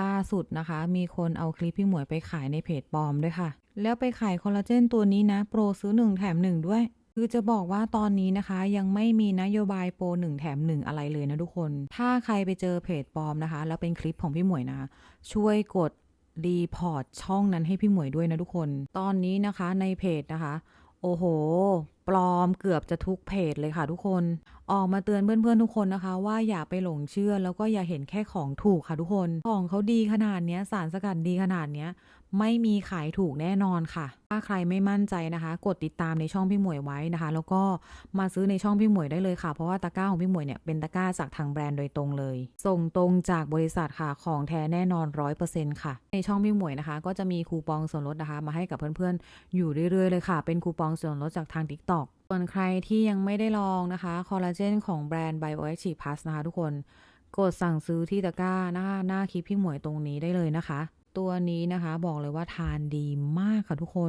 ล่าสุดนะคะ มีคนเอาคลิปพี่หมวยไปขายในเพจปลอมด้วยค่ะ แล้วไปขายคอลลาเจนตัวนี้นะ โปรซื้อ 1 แถม 1 ด้วย คือจะบอกว่าตอนนี้นะคะ ยังไม่มีนโยบายโปร1แถม 1 อะไรเลยนะทุกคน ถ้าใครไปเจอเพจปลอมนะคะ แล้วเป็นคลิปของพี่หมวยนะ ช่วยกดรีพอร์ตช่องนั้นให้พี่หมวยด้วยนะทุกคน ตอนนี้นะคะในเพจนะคะ โอ้โห ปลอม เกือบจะทุกเพจเลยค่ะทุกคน ออกมาเตือนเพื่อนๆทุกคนนะคะ ว่าอย่าไปหลงเชื่อแล้วก็อย่าเห็นแค่ของถูกค่ะทุกคน ของเขาดีขนาดเนี้ยสารสกัดดีขนาดเนี้ยไม่มีขายถูกแน่นอนค่ะ ถ้าใครไม่มั่นใจนะคะ กดติดตามในช่องพี่หมวยไว้นะคะ แล้วก็มาซื้อในช่องพี่หมวยได้เลยค่ะ เพราะว่าตะกร้าของพี่หมวยเนี่ยเป็นตะกร้าจากทางแบรนด์โดยตรงเลย ส่งตรงจากบริษัทค่ะ ของแท้แน่นอนร้อยเปอร์เซ็นต์ค่ะ ในช่องพี่หมวยนะคะ ก็จะมีคูปองส่วนลดนะคะ มาให้กับเพื่อนๆ อยู่เรื่อยๆเลยค่ะ เป็นคูปองส่วนลดจากทาง TikTok วนใครที่ยังไม่ได้ลองนะคะ คอลลาเจนของแบรนด์ BioActive Plus นะคะทุกคน กดสั่งซื้อที่ตะกร้าหน้าหน้าคลิปพี่หมวยตรงนี้ได้เลยนะคะ ตัวนี้นะคะบอกเลยว่าทานดีมากค่ะทุกคน